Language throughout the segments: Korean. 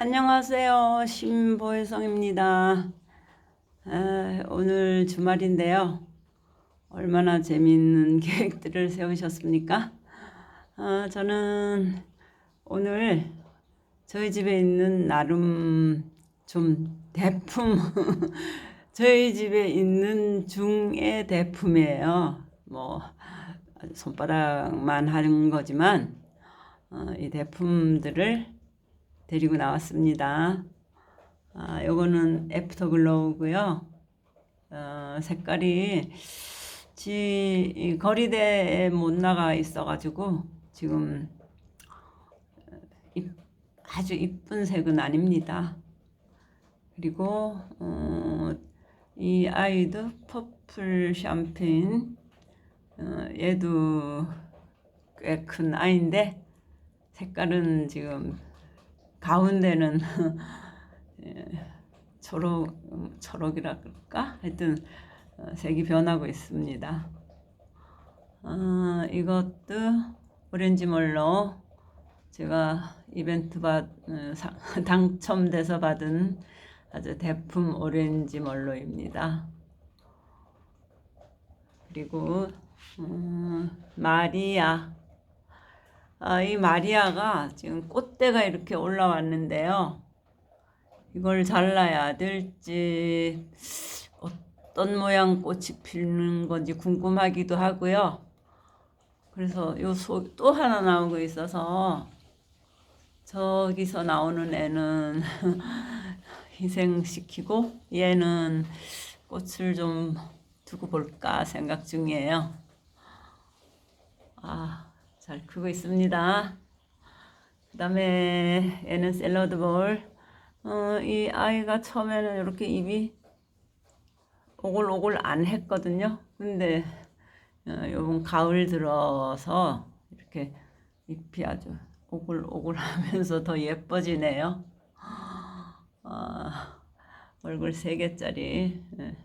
안녕하세요. 신보혜성입니다. 아, 오늘 주말인데요. 얼마나 재미있는 계획들을 세우셨습니까? 아, 저는 오늘 저희 집에 있는 나름 좀 대품, 저희 집에 있는 중의 대품이에요. 뭐, 손바닥만 하는 거지만, 어, 이 대품들을 데리고 나왔습니다. 아, 요거는 애프터 글로우고요. 어, 색깔이 지이 거리대에 못 나가 있어가지고 지금 이- 아주 이쁜 색은 아닙니다. 그리고 어, 이 아이도 퍼플 샴페인 어, 얘도 꽤 큰 아이인데 색깔은 지금 가운데는 예, 초록 음, 초록이라 그럴까? 하여튼 어, 색이 변하고 있습니다. 어, 이것도 오렌지 멀로 제가 이벤트 받 어, 상- 당첨돼서 받은 아주 대품 오렌지 멀로입니다. 그리고 음, 마리아 아, 이 마리아가 지금 꽃대가 이렇게 올라왔는데요. 이걸 잘라야 될지 어떤 모양 꽃이 피는 건지 궁금하기도 하고요. 그래서 요 속 또 하나 나오고 있어서 저기서 나오는 애는 희생시키고 얘는 꽃을 좀 두고 볼까 생각 중이에요. 아, 잘 크고 있습니다. 그 다음에 얘는 샐러드 볼. 어, 이 아이가 처음에는 이렇게 입이 오글오글 안 했거든요. 근데 어, 요번 가을 들어서 이렇게 잎이 아주 오글오글 하면서 더 예뻐지네요. 아, 얼굴 세 개짜리. 예.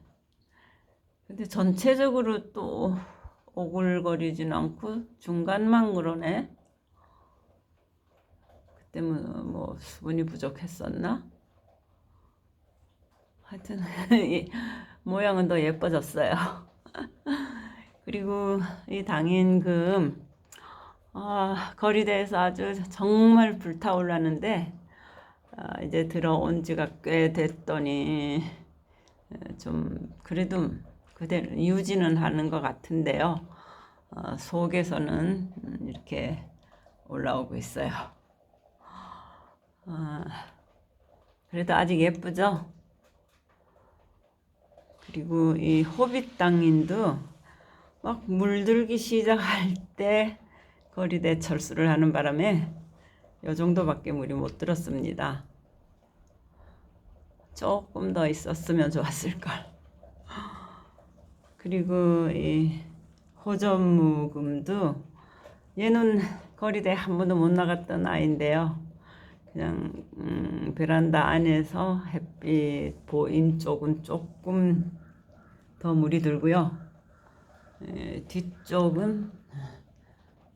근데 전체적으로 또 오글거리진 않고 중간만 그러네. 그때 뭐, 뭐 수분이 부족했었나? 하여튼 이 모양은 더 예뻐졌어요. 그리고 이 당인금 아, 거리대에서 아주 정말 불타올랐는데 아, 이제 들어온 지가 꽤 됐더니 에, 좀 그래도 그대로 유지는 하는 것 같은데요. 어, 속에서는 음, 이렇게 올라오고 있어요. 아, 그래도 아직 예쁘죠? 그리고 이 호빗 당인도 막 물들기 시작할 때 거리대 철수를 하는 바람에 요 정도밖에 물이 못 들었습니다. 조금 더 있었으면 좋았을 걸. 그리고 이 호전무금도 얘는 거리대 한 번도 못 나갔던 아이인데요. 그냥 음, 베란다 안에서 햇빛 보인 쪽은 조금 더 물이 들고요. 에, 뒤쪽은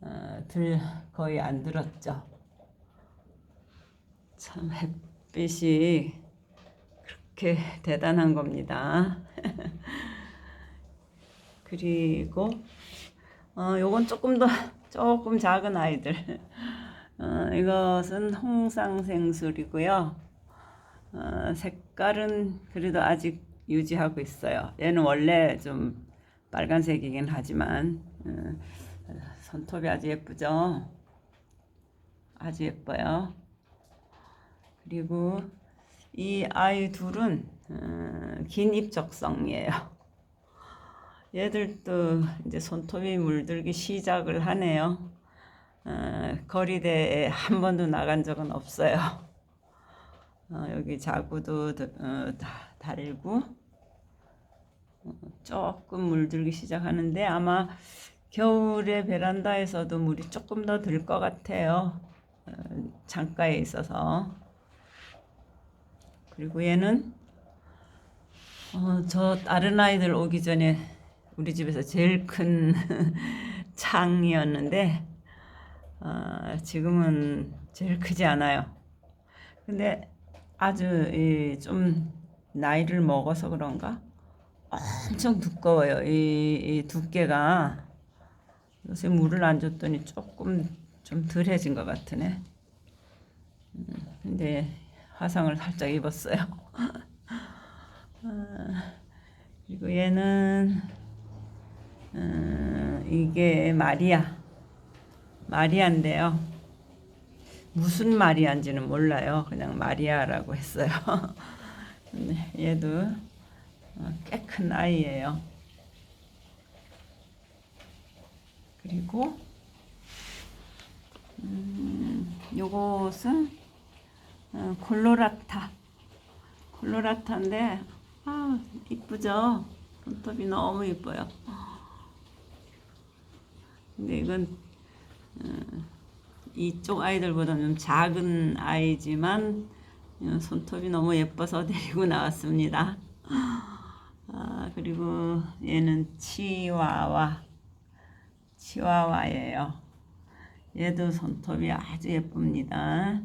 어, 들 거의 안 들었죠. 참 햇빛이 그렇게 대단한 겁니다. 그리고 어, 요건 조금 더 조금 작은 아이들. 어, 이것은 홍상생술이고요. 어, 색깔은 그래도 아직 유지하고 있어요. 얘는 원래 좀 빨간색이긴 하지만 어, 손톱이 아주 예쁘죠. 아주 예뻐요. 그리고 이 아이 둘은 어, 긴 입적성이에요. 얘들도 이제 손톱이 물들기 시작을 하네요. 어, 거리대에 한 번도 나간 적은 없어요. 어, 여기 자구도 드- 어, 다, 달고 어, 조금 물들기 시작하는데 아마 겨울에 베란다에서도 물이 조금 더 들 것 같아요. 어, 창가에 있어서. 그리고 얘는 어, 저 다른 아이들 오기 전에 우리 집에서 제일 큰 창이었는데 어, 지금은 제일 크지 않아요. 근데 아주 이 좀 나이를 먹어서 그런가 엄청 두꺼워요. 이, 이 두께가 요새 물을 안 줬더니 조금 좀 덜해진 것 같으네. 음, 근데 화상을 살짝 입었어요. 아, 그리고 얘는 음, 이게 마리아 마리아인데요. 무슨 마리아인지는 몰라요. 그냥 마리아라고 했어요. 근데 얘도 꽤 큰 아이예요. 그리고 음, 요것은 어, 콜로라타 콜로라타인데 아 이쁘죠? 손톱이 너무 이뻐요. 근데 이건 어, 이쪽 아이들보다는 좀 작은 아이지만 어, 손톱이 너무 예뻐서 데리고 나왔습니다. 아, 그리고 얘는 치와와 치와와예요. 얘도 손톱이 아주 예쁩니다.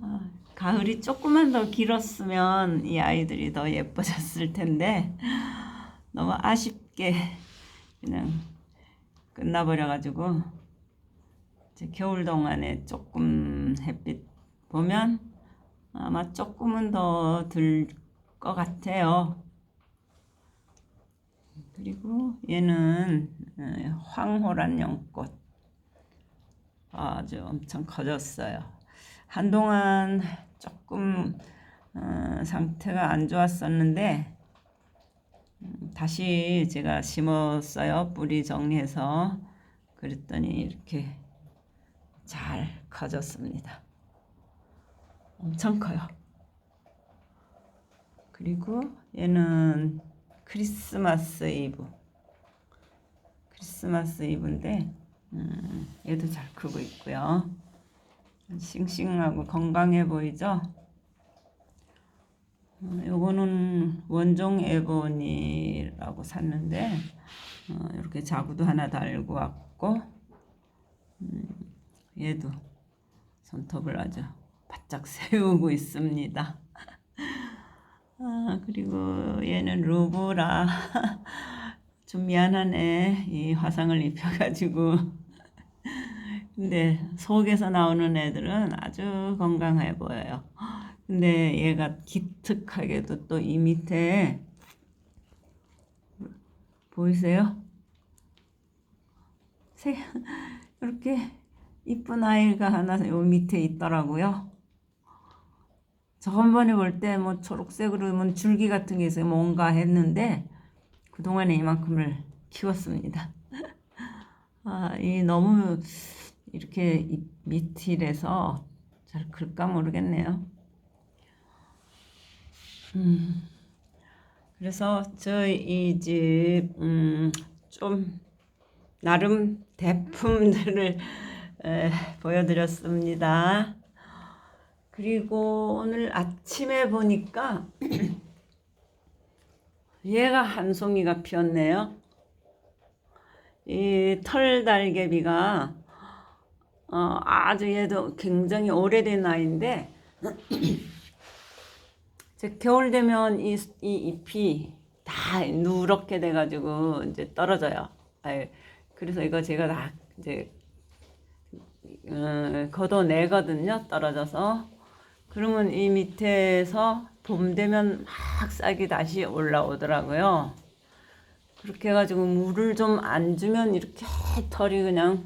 아, 가을이 조금만 더 길었으면 이 아이들이 더 예뻐졌을 텐데 너무 아쉽게 그냥 끝나버려가지고 이제 겨울 동안에 조금 햇빛 보면 아마 조금은 더 들 것 같아요. 그리고 얘는 어, 황호란 연꽃 아주 엄청 커졌어요. 한동안 조금 어, 상태가 안 좋았었는데 음, 다시 제가 심었어요. 뿌리 정리해서 그랬더니 이렇게 잘 커졌습니다. 엄청 커요. 그리고 얘는 크리스마스 이브. 크리스마스 이브인데 음, 얘도 잘 크고 있고요. 싱싱하고 건강해 보이죠? 어, 요거는 원종 에보니라고 샀는데 어, 이렇게 자구도 하나 달고 왔고 음, 얘도 손톱을 아주 바짝 세우고 있습니다. 아, 그리고 얘는 루브라. 좀 미안하네. 이 화상을 입혀가지고. 근데 속에서 나오는 애들은 아주 건강해 보여요. 근데 얘가 기특하게도 또 이 밑에 보이세요? 새, 이렇게 이쁜 아이가 하나 요 밑에 있더라고요. 저번번에 볼 때 뭐 초록색으로 뭐 줄기 같은 게 있어요. 뭔가 했는데 그동안에 이만큼을 키웠습니다. 아, 이 너무 이렇게 밑이라서 잘 클까 모르겠네요. 음, 그래서 저희 이 집, 음, 좀, 나름 대품들을 에, 보여드렸습니다. 그리고 오늘 아침에 보니까 얘가 한 송이가 피었네요. 이 털달개비가 어, 아주 얘도 굉장히 오래된 아이인데 이제 겨울 되면 이, 이 잎이 다 누렇게 돼가지고 이제 떨어져요. 그래서 이거 제가 다 이제 어, 걷어내거든요. 떨어져서. 그러면 이 밑에서 봄 되면 막 싹이 다시 올라오더라고요. 그렇게 해가지고 물을 좀 안 주면 이렇게 털이 그냥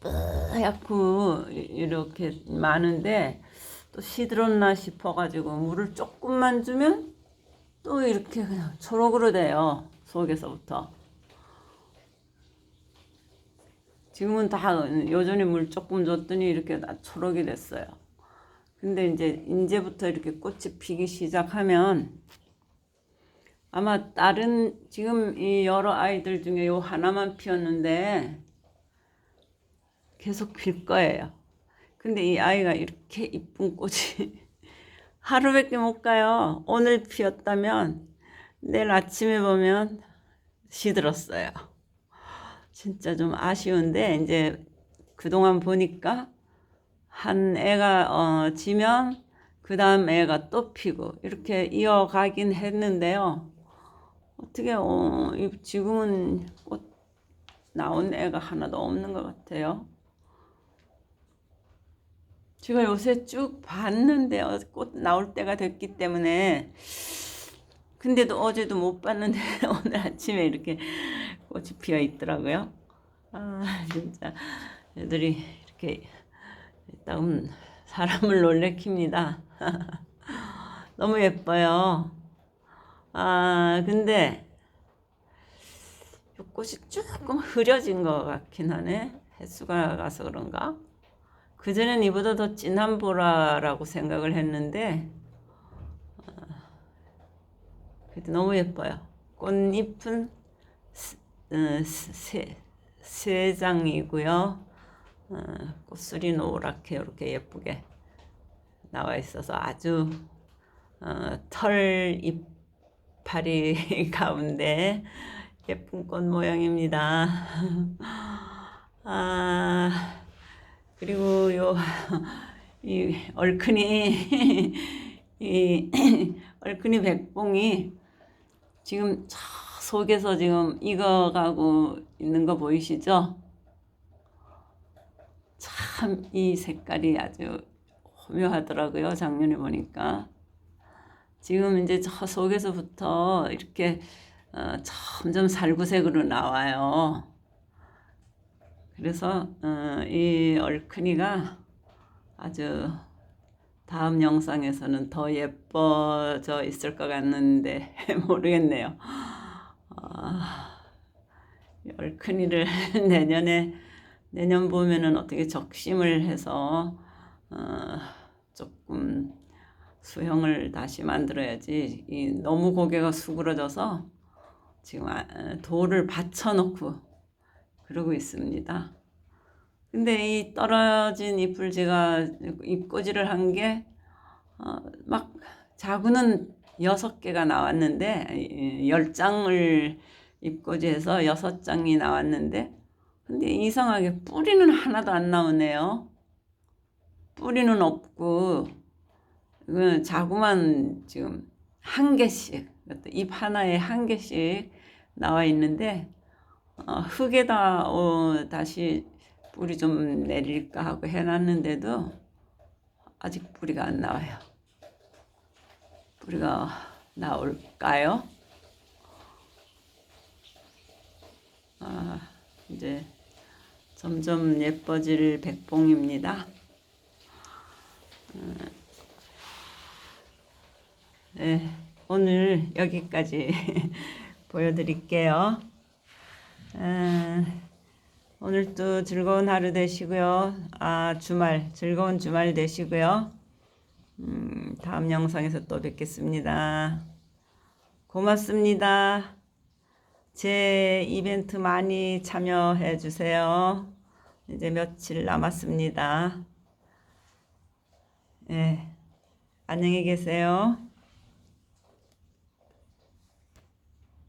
뿌옇고 이렇게 많은데 또 시들었나 싶어가지고 물을 조금만 주면 또 이렇게 그냥 초록으로 돼요. 속에서부터. 지금은 다 요전에 물 조금 줬더니 이렇게 다 초록이 됐어요. 근데 이제 이제부터 이렇게 꽃이 피기 시작하면 아마 다른 지금 이 여러 아이들 중에 요 하나만 피었는데 계속 필 거예요. 근데 이 아이가 이렇게 이쁜 꽃이 하루밖에 못 가요. 오늘 피었다면 내일 아침에 보면 시들었어요. 진짜 좀 아쉬운데 이제 그동안 보니까 한 애가 어, 지면 그 다음 애가 또 피고 이렇게 이어가긴 했는데요. 어떻게 어, 이- 지금은 꽃 나온 애가 하나도 없는 것 같아요. 제가 요새 쭉 봤는데요. 꽃 나올 때가 됐기 때문에 근데도 어제도 못 봤는데 오늘 아침에 이렇게 꽃이 피어 있더라고요. 아 진짜 애들이 이렇게 일단 사람을 놀래킵니다. 너무 예뻐요. 아 근데 이 꽃이 조금 흐려진 것 같긴 하네. 횟수가 가서 그런가? 그전엔 이보다 더 진한 보라라고 생각을 했는데 그래도 너무 예뻐요. 꽃잎은 스- 어, 세, 세 장이고요. 어, 꽃술이 노랗게 이렇게 예쁘게 나와 있어서 아주 어, 털 이파리 가운데 예쁜 꽃 모양입니다. 아, 그리고 요, 이 얼큰이, 이 얼큰이 백봉이 지금 저 속에서 지금 익어가고 있는 거 보이시죠? 참 이 색깔이 아주 호묘하더라고요. 작년에 보니까. 지금 이제 저 속에서부터 이렇게 어, 점점 살구색으로 나와요. 그래서 어, 이 얼큰이가 아주 다음 영상에서는 더 예뻐져 있을 것 같는데 모르겠네요. 아, 이 얼큰이를 내년에 내년 봄에는 어떻게 적심을 해서 어, 조금 수형을 다시 만들어야지. 이 너무 고개가 수그러져서 지금 아- 돌을 받쳐놓고 그러고 있습니다. 근데 이 떨어진 잎을 제가 잎꽂이를 한게 어, 막 자구는 여섯 개가 나왔는데 이- 열 장을 잎꽂이해서 여섯 장이 나왔는데 근데 이상하게 뿌리는 하나도 안 나오네요. 뿌리는 없고 그 자구만 지금 한 개씩 잎 하나에 한 개씩 나와 있는데 어, 흙에다 어, 다시 뿌리 좀 내릴까 하고 해놨는데도 아직 뿌리가 안 나와요. 뿌리가 나올까요? 아, 이제 점점 예뻐질 백봉입니다. 음, 네, 오늘 여기까지 보여드릴게요. 아, 오늘도 즐거운 하루 되시고요. 아, 주말, 즐거운 주말 되시고요. 음, 다음 영상에서 또 뵙겠습니다. 고맙습니다. 제 이벤트 많이 참여해 주세요. 이제 며칠 남았습니다. 예, 안녕히 계세요.